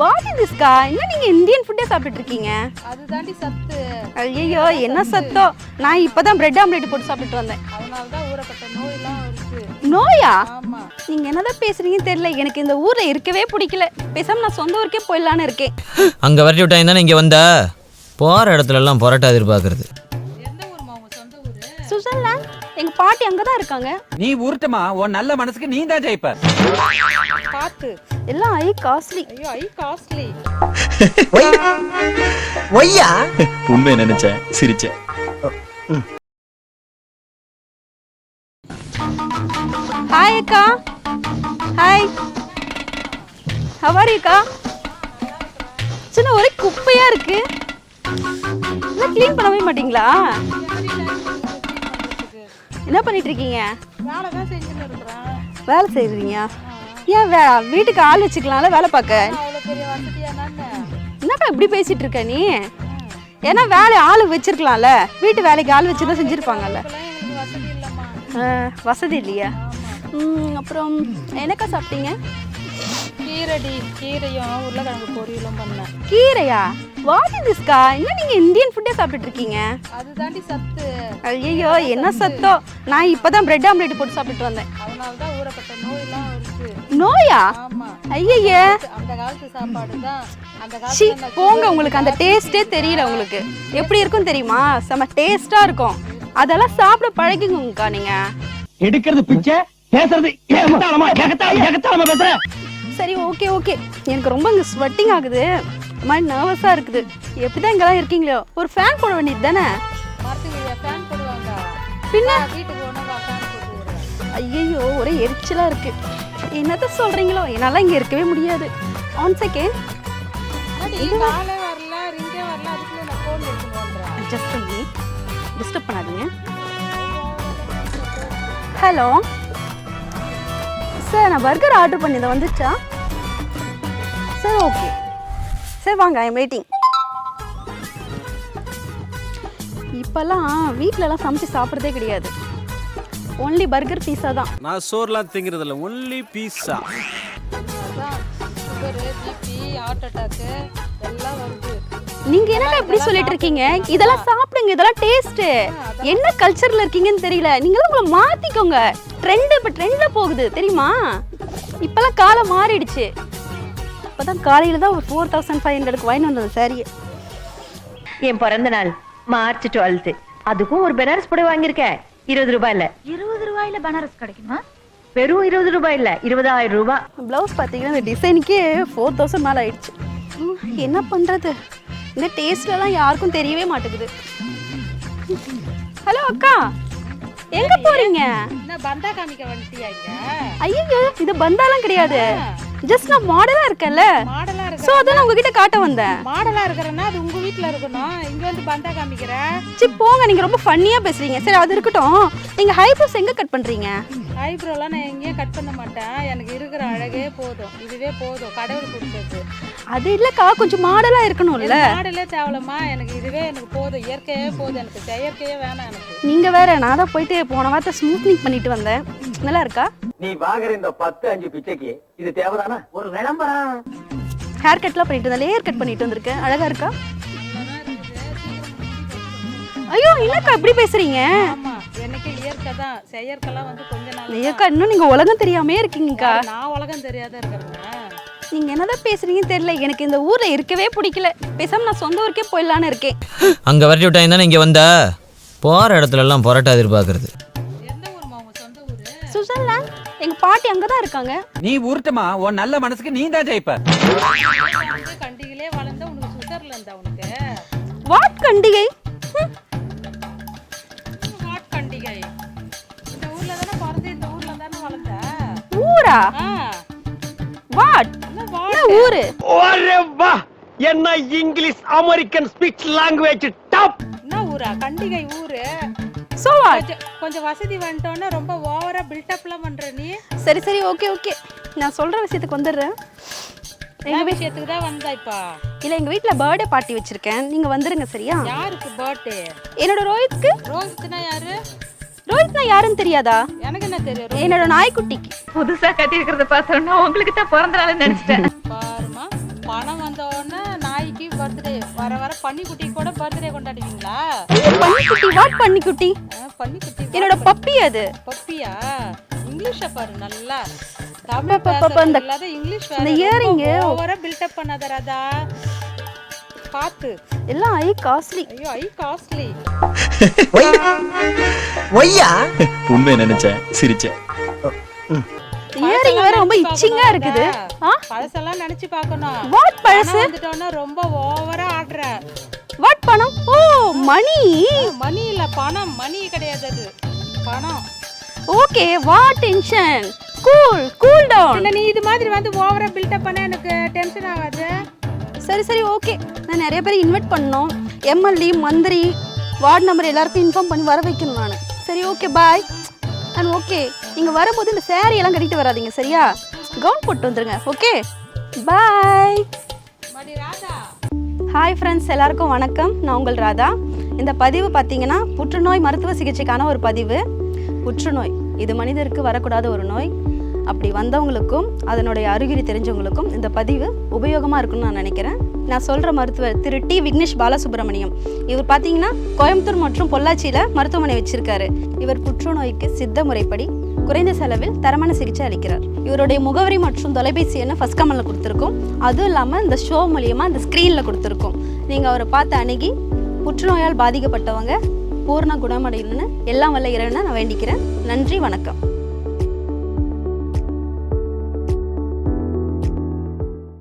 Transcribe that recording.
What is திஸ்கா என்ன நீங்க Indian ஃபுட்டே சாப்பிட்டு இருக்கீங்க அதுதாண்டி சத்து. ஐயோ என்ன சத்தம் நான் இப்பதான் பிரெட் ஆம்லெட் போட்டு சாப்பிட்டு வந்தேன். அதனால தான் ஊறப்பட்ட நோயெல்லாம் இருக்கு. நோயா? ஆமா. நீங்க என்னதான் பேசுறீங்கன்னு தெரியல. எனக்கு இந்த ஊர்ல இருக்கவே பிடிக்கல. பேசாம நான் சொந்த ஊருக்கே போயிடலான்னு இருக்கேன். அங்கே விரட்டி விட்டாங்க தானே இங்கே வந்தா? போகிற இடத்துல எல்லாம் பொரோட்டா எதிர்பார்க்கறது. எந்த ஊர்மா உங்க சொந்த ஊரு? சுவிட்சர்லாந்து எங்க பாட்டி அங்கதான் இருக்காங்க. நீ உருட்டுமா உன் நல்ல மனசுக்கு நீ தான் ஜெயிப்ப. பார்த்து எல்லாம் ஐ காஸ்ட்லி. ஐயோ ஐ காஸ்ட்லி. ஒய்யா? உண்மை நினைச்சேன் சிரிச்சேன். ஹாய் அக்கா. ஹாய் ஹவாரி அக்கா? சின்ன ஒரே குப்பையா இருக்கு. எல்லாம் க்ளீன் பண்ணவே மாட்டீங்களா? என்ன பண்ணிட்டு இருக்கீங்க? வேலை தான் ஏன் வே வீட்டுக்கு ஆள் வச்சுக்கலாம்ல வேலை பார்க்க? என்னக்கா இப்படி பேசிட்டு இருக்க நீ? ஏன்னா வேலை ஆள் வச்சிருக்கலாம்ல. வீட்டு வேலைக்கு ஆள் வச்சு தான் செஞ்சுருப்பாங்கல்ல. வசதி இல்லைம்மா. ஆ, வசதி இல்லையா? அப்புறம் என்னக்கா சாப்பிட்டீங்க? கீரடி கீரையும் உருளைக்கிழங்கு பொரியலும் பண்ணேன். கீரையா? வாட் இஸ் திஸ்கா என்ன நீங்க இந்தியன் ஃபுட்டே சாப்பிட்டு இருக்கீங்க சத்து. ஐயோ என்ன சத்தம் நான் இப்பதான் பிரெட் ஆம்லெட் போட்டு சாப்பிட்டு வந்தேன். அதனால நோயா? ஆமா. ஐயய்யே அந்த காலத்து சாப்பாடு தான் அந்த போங்க உங்களுக்கு அந்த டேஸ்டே தெரியல உங்களுக்கு. எப்படி இருக்கும் தெரியுமா? செம்ம டேஸ்டா இருக்கும். அதெல்லாம் சாப்பிட பழகிங்கக்கா நீங்க. எடுக்கிறது பிச்சை பேசுறது ஏகத்தாளமா ஏகத்தாளமா ஏகத்தாளமா பேசுற. சரி ஓகே ஓகே. எனக்கு ரொம்ப இங்கே ஸ்வெட்டிங் ஆகுது. ஒரு மாதிரி நர்வஸாக இருக்குது. எப்படி தான் இங்கெல்லாம் இருக்கீங்களோ? ஒரு ஃபேன் போட வேண்டியது தானே? மரத்துக்கு ஃபேன் போடுவாங்க. பின்ன? ஐயையோ ஒரே எரிச்சலாக இருக்கு. என்னத்த சொல்கிறீங்களோ என்னால் இங்கே இருக்கவே முடியாது. ஆன் செகண்ட் பண்ணி டிஸ்டர்ப் பண்ணாதீங்க. ஹலோ சார் நான் பர்கர் ஆர்டர் பண்ணியிருந்தேன். வந்துச்சா? சார் ஓகே சார் வாங்க ஐ வெயிட்டிங் இப்போல்லாம் வீட்டிலலாம் சமைச்சு சாப்பிட்றதே கிடையாது. ஒன்லி பர்கர் பீஸா தான். நான் சோறுலாம் திங்கிறது இல்லை ஒன்லி பீஸா நீங்க என்னக்கா இப்படி சொல்லிட்டு இருக்கீங்க? இதெல்லாம் சாப்பிடுங்க இதெல்லாம் டேஸ்ட் என்ன கல்ச்சர்ல இருக்கீங்கன்னு தெரியல. நீங்க உங்களை மாத்திக்கோங்க. ட்ரெண்ட் இப்ப ட்ரெண்ட்ல போகுது தெரியுமா? இப்பெல்லாம் காலம் மாறிடுச்சு. இப்பதான் காலையில தான் ஒரு ஃபோர் தௌசண்ட் ஃபைவ் ஹண்ட்ரடுக்கு வாங்கி வந்தது சாரி என் பிறந்த நாள் மார்ச் டுவெல்த் அதுக்கும் ஒரு பெனாரஸ் புடவை வாங்கியிருக்கேன். இருபது ரூபாய்ல இருபது ரூபாயில பனாரஸ் கிடைக்குமா? வெறும் இருபது ரூபாய் இல்ல இருபதாயிரம் ரூபாய் ப்ளவுஸ் பார்த்தீங்கன்னா இந்த டிசைனுக்கே ஃபோர் தௌசண்ட் மேலே ஆயிடுச்சு. என்ன பண்றது? இந்த டேஸ்ட்லலாம் யாருக்கும் தெரியவே மாட்டேங்குது. ஹலோ அக்கா. எங்க போறீங்க? என்ன பந்தா காமிக்க வந்துட்டியா இங்க? ஐயோ இது பந்தாலாம் கிடையாது. ஜஸ்ட் நான் மாடலா இருக்கேன்ல. மாடலா இருக்க சோ அதான் நான் உங்ககிட்ட காட்ட வந்தேன். மாடலா இருக்கிறன்னா அது உங்க வீட்ல இருக்கணும். இங்க வந்து பந்தா காமிக்கிற. சி போங்க நீங்க ரொம்ப ஃபன்னியா பேசுறீங்க. சரி அது இருக்கட்டும். நீங்க ஹைப்ரோஸ் எங்க கட் பண்றீங்க? ஐப்ரோலாம் நான் எங்கேயும் கட் பண்ண மாட்டேன். எனக்கு இருக்கிற அழகே போதும். இதுவே போதும். கடவுள் கொடுத்தது. அது இல்லக்கா கொஞ்சம் மாடலா இருக்கணும்ல. மாடலே தேவலம்மா. எனக்கு இதுவே எனக்கு போதும். இயற்கையே போதும். எனக்கு செயற்கையே வேணாம் எனக்கு. நீங்க வேற நான் தான் போயிட்டு போன வாரத்தை ஸ்மூத்னிங் பண்ணிட்டு வந்தேன். நல்லா இருக்கா? நீ வாங்குற இந்த பத்து அஞ்சு பிச்சைக்கு இது தேவைதானா? ஒரு விளம்பரம் ஹேர் கட்லாம் பண்ணிட்டு வந்தேன். லேயர் கட் பண்ணிட்டு வந்திருக்கேன். அழகா இருக்கா? ஐயோ என்னக்கா இப்படி பேசுறீங்க. ஆமா. எனக்கு இயற்கை தான். செயற்கைலாம் வந்து கொஞ்ச நாள் ஐயக்கா இன்னும் நீங்க உலகம் தெரியாமே இருக்கீங்கக்கா. நான் உலகம் தெரியாத இருக்கிறேங்க நீங்க என்னதான் பேசுறீங்கன்னு தெரியல. எனக்கு இந்த ஊர்ல இருக்கவே பிடிக்கல. பேசாம நான் சொந்த ஊருக்கே போயிடலான்னு இருக்கேன். அங்கே விரட்டி விட்டாங்க தானே இங்கே வந்தா? போகிற இடத்துல எல்லாம் பொரோட்டா எதிர்பார்க்கறது. எந்த ஊர்மா உங்க சொந்த ஊரு? சுவிட்சர்லாந்து எங்க பாட்டி அங்கதான் இருக்காங்க. நீ உருட்டுமா உன் நல்ல மனசுக்கு நீ தான் ஜெயிப்ப. வந்து கண்டிகளே வளர்ந்த உனக்கு சுவிட்சர்லாந்து அவனுக்கு வாட் கண்டிகை? ஊரா ஆ. வாட் ஊரு? ஒரே வா! என்ன English American speech language top என்ன ஊரா? கண்டிகை ஊரு. சோ வாட் கொஞ்சம் வசதி வந்துட்டோன்னா ரொம்ப ஓவரா பில்டப்லாம் பண்ற நீ. சரி சரி ஓகே ஓகே நான் சொல்ற விஷயத்துக்கு வந்துடுறேன். எங்க விஷயத்துக்கு தான் வந்தா இப்பா? இல்ல எங்க வீட்ல பர்த்டே பார்ட்டி வச்சிருக்கேன். நீங்க வந்துருங்க சரியா? யாருக்கு பர்த்டே என்னோட ரோஹித்க்கு. ரோஹித்னா யாரு? ரோஹித்னா யாருன்னு தெரியாதா? எனக்கு என்ன தெரியும் என்னோட நாய்க்குட்டிக்கு. புதுசா கட்டி இருக்கிறத பார்த்தோம்னா உங்களுக்கு தான் பிறந்த நாள் நினைச்சிட்டேன். பாருமா பணம் வந்த உடனே நாய்க்கு பர்த்டே வர வர பன்னிக்குட்டி கூட பர்த்டே கொண்டாடுவீங்களா? பன்னிக்குட்டி வாட் பன்னிக்குட்டி? பன்னிக்குட்டி என்னோட பப்பி அது. பப்பியா? இங்கிலீஷ பாரு நல்லா. தமிழ் பேசுறது அந்த- இல்லாத இங்கிலீஷ் அந்த earring. ஓவரா பில்டப் பண்ணாத ராதா. பாத்து. எல்லாம் ஐ காஸ்ட்லி ஐயோ ஐ காஸ்ட்லி ஒய்யா? உண்மையை நினைச்சேன் சிரிச்சேன். இயரிங் வேற ரொம்ப இச்சிங்கா இருக்குது. ஆ? பழசெல்லாம் நினைச்சு பார்க்கணும். வாட் பழசு? பணம் வந்துட்டோன்னா ரொம்ப ஓவரா ஆடுற. வாட் பணம்? ஓ மணி. மணி இல்ல பணம். மணி கிடையாது அது. பணம். Okay what tension cool cool down நீ இது மாதிரி வந்து ஓவரா பில்டப் பண்ண எனக்கு டென்ஷன் ஆகாது. சரி சரி ஓகே. நான் நிறைய பேர் இன்வைட் பண்ணோம். எம்எல்ஏ மந்திரி வார்டு நம்பர் எல்லாருக்கும் இன்ஃபார்ம் பண்ணி வர வைக்கணும் நான். சரி ஓகே பாய் அண்ட் ஓகே நீங்கள் வரும்போது இந்த saree எல்லாம் கட்டிட்டு வராதீங்க சரியா? கவுன் போட்டு வந்துருங்க ஓகே பாய் ஹாய் ஃப்ரெண்ட்ஸ் எல்லாருக்கும் வணக்கம். நான் உங்கள் ராதா. இந்த பதிவு பார்த்தீங்கன்னா புற்றுநோய் மருத்துவ சிகிச்சைக்கான ஒரு பதிவு. புற்றுநோய். இது மனிதருக்கு வரக்கூடாத ஒரு நோய். அப்படி வந்தவங்களுக்கும் அதனுடைய அறிகுறி தெரிஞ்சவங்களுக்கும் இந்த பதிவு உபயோகமாக இருக்கும்னு நான் நினைக்கிறேன். நான் சொல்கிற மருத்துவர் திரு டி விக்னேஷ் பாலசுப்ரமணியம். இவர் பார்த்தீங்கன்னா கோயம்புத்தூர் மற்றும் பொள்ளாச்சியில் மருத்துவமனை வச்சிருக்காரு. இவர் புற்றுநோய்க்கு சித்த முறைப்படி குறைந்த செலவில் தரமான சிகிச்சை அளிக்கிறார். இவருடைய முகவரி மற்றும் தொலைபேசி எண்ணை ஃபஸ்ட் கமலில் கொடுத்துருக்கோம். அதுவும் இல்லாமல் இந்த ஷோ மூலியமாக இந்த ஸ்க்ரீனில் கொடுத்துருக்கோம். நீங்கள் அவரை பார்த்து அணுகி புற்றுநோயால் பாதிக்கப்பட்டவங்க பூர்ண குணமடையணும்னு எல்லாம் வல்ல இறைவனை நான் வேண்டிக்கிறேன். நன்றி வணக்கம்.